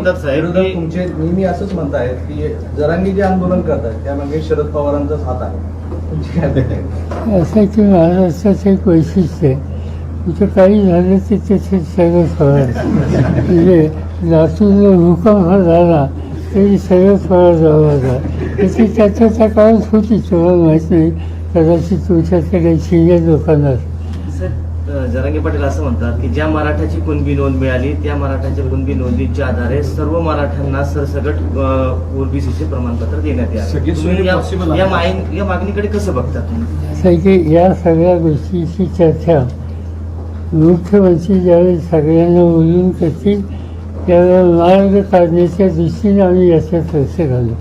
म्हणतात साहेब. विरोधक की तुमचे नेहमी असंच म्हणतायत की जरांगी जे आंदोलन करतात त्यामागे शरद पवारांचाच हात आहे. तुमची काय आहे? महाराष्ट्राचं एक वैशिष्ट्य आहे. इथं काही झालं ते त्याचे सगळं फळ म्हणजे लातूरला भूकंप हा झाला तरी सगळं फळ जावं होता त्याची त्याच्या त्या काळात होती तुम्हाला माहीत नाही. कदाचित तुमच्यातल्या काही सिनियर लोकांना जरांगे पाटील असं म्हणतात की ज्या मराठाची कुणबी नोंद मिळाली त्या मराठाच्या कुणबी नोंदीच्या आधारे सर्व मराठ्यांना सरसगट ओबीसीचे प्रमाणपत्र देण्यात यावे. सोयी या- मागणीकडे कसं बघता तुम्ही? असं आहे की या सगळ्या गोष्टीची चर्चा मुख्यमंत्री ज्यावेळी सगळ्यांना बोलून करतील त्यावेळेला मार्ग काढण्याच्या दृष्टीने आम्ही याच्यात लक्ष घालू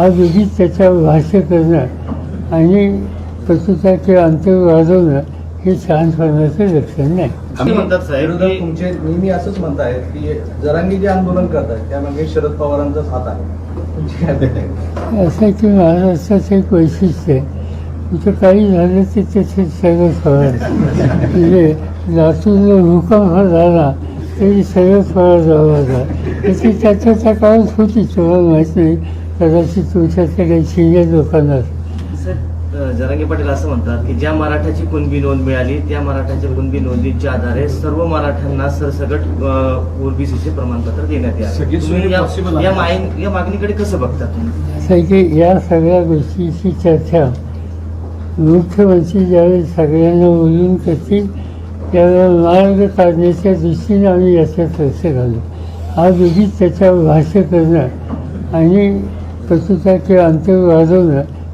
आज उगीच त्याच्यावर भाष्य करणं आणि किंवा अंतर वाढवणं हे शहाणपणाचं लक्षण नाही. म्हणतात साहेब विरोधक की तुमचे नेहमी असंच म्हणतायत की जरांगी जे आंदोलन करतात त्यामागे शरद पवारांचाच हात आहे. तुमची काय अपेक्षा आहे? असं की महाराष्ट्राचं एक वैशिष्ट्य आहे. इथं काही झालं ते त्याचे सगळं फळ म्हणजे लातूरला भूकंप हा झाला तरी सगळं फळ जावं होता त्याची त्याच्या त्या काळात होती तुम्हाला माहीत नाही. कदाचित तुमच्यातल्या काही सिनियर लोकांना. जरांगे पाटील असं म्हणतात की ज्या मराठाची कुणबी नोंद मिळाली त्या मराठाच्या कुणबी नोंदीच्या आधारे सर्व मराठ्यांना सरसगट ओबीसीचे प्रमाणपत्र देण्यात यावे. या- possible आहे. या मागणी- या मागणीकडे कसं बघता तुम्ही? असं आहे की या सगळ्या गोष्टीची चर्चा मुख्यमंत्री ज्यावेळी सगळ्यांना बोलून करतील त्यावेळेला मार्ग काढण्याच्या दृष्टीने आम्ही याच्यात लक्ष घालू आज उगीच त्याच्यावर भाष्य करणं आणि पत्रकार किंवा अंतर वाढवणं